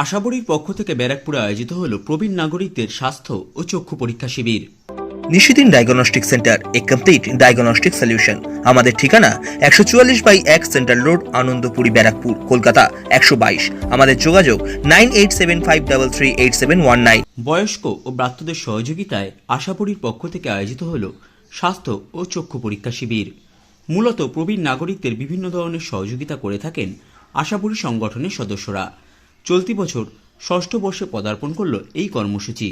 আশাবড়ির পক্ষ থেকে ব্যারাকপুরে আয়োজিত হল প্রবীণ নাগরিকদের স্বাস্থ্য ও চক্ষু পরীক্ষা শিবির। নিশিদিন ডায়াগনস্টিক সেন্টার এ কমপ্লিট ডায়াগনস্টিক সলিউশন। আমাদের ঠিকানা একশো চুয়াল্লিশ বাই এক সেন্ট্রাল রোড আনন্দপুরি ব্যারাকপুর কলকাতা একশো বাইশ। আমাদের যোগাযোগ nine eight seven five double three eight seven one nine. বয়স্ক ও ব্রাত্যদের সহযোগিতায় আশাবড়ির পক্ষ থেকে আয়োজিত হল স্বাস্থ্য ও চক্ষু পরীক্ষা শিবির। মূলত প্রবীণ নাগরিকদের বিভিন্ন ধরনের সহযোগিতা করে থাকেন আশাবড়ি সংগঠনের সদস্যরা। চলতি বছর ষষ্ঠ বর্ষে পদার্পণ করল এই কর্মসূচি।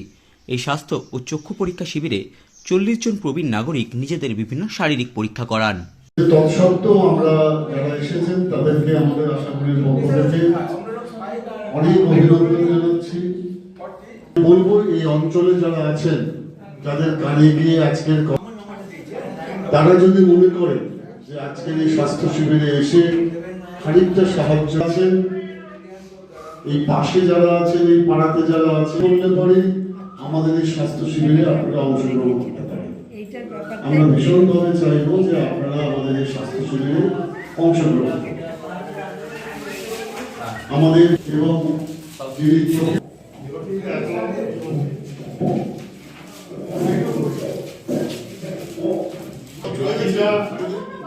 এই স্বাস্থ্য ও চক্ষু পরীক্ষা শিবিরে চল্লিশ জন প্রবীণ নাগরিক নিজেদের বিভিন্ন শারীরিক পরীক্ষা করান। তৎসত্ত্বেও আমরা যারা এসেছেন, তাদেরকে আমাদের অনেক অভিনন্দন জানাচ্ছি। এই অঞ্চলে যারা আছেন গিয়ে আজকের তারা যদি মনে করে যে আজকের এই স্বাস্থ্য শিবিরে এসে খানিকটা সাহায্য আছেন এই পাশে যারা আছেন এই পাড়াতে যারা আছে বললে পরে আমাদের এই স্বাস্থ্য শিবিরে আপনারা অংশগ্রহণ করতে পারেন আমরা ভীষণভাবে চাইব যে আপনারা আমাদের এই স্বাস্থ্য শিবিরে অংশগ্রহণ করুন। আমাদের এবং যিনি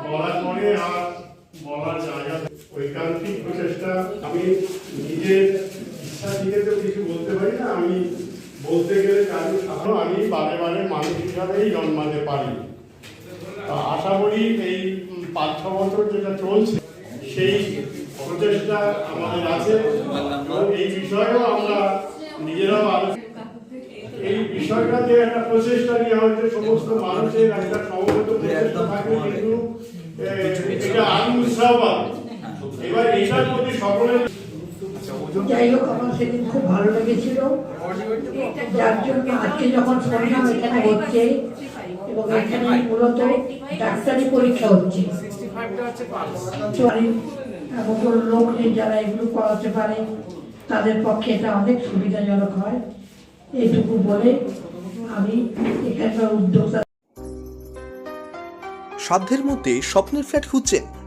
বলার পরে আর বলার জায়গা ঐকান্তিক প্রচেষ্টা আমি নিজের ইচ্ছা থেকে তো কিছু বলতে পারি না? আমি বলতে গেলে কারণ সাধারণ আমি বারে বারে মানুষ হিসাবেই জন্মাতে পারি। আশা করি এই পাঁচ, ছ বছর যেটা চলছে, সেই প্রচেষ্টা আমাদের আছে। এই বিষয়েও আমরা নিজেরাও এই বিষয়টা যে একটা প্রচেষ্টা নিয়ে হয়তো সমস্ত মানুষের একটা সমবেত প্রচেষ্টা থাকে কিন্তু এটা পাবে এবার এইটার প্রতি সকলের যাই হোক আমার সেদিন খুব ভালো লেগেছিল। যার জন্য আজকে যখন শুনলাম এখানে হচ্ছে এবং এখানে মূলত ডাক্তারি পরীক্ষা হচ্ছে। তো লোক যে যারা এগুলো করাতে পারে, তাদের পক্ষে এটা অনেক সুবিধাজনক হয়। এইটুকু বলে আমি এখানকার উদ্যোক্তা সাধ্যের মধ্যে স্বপ্নের ফ্ল্যাট খুঁজছেন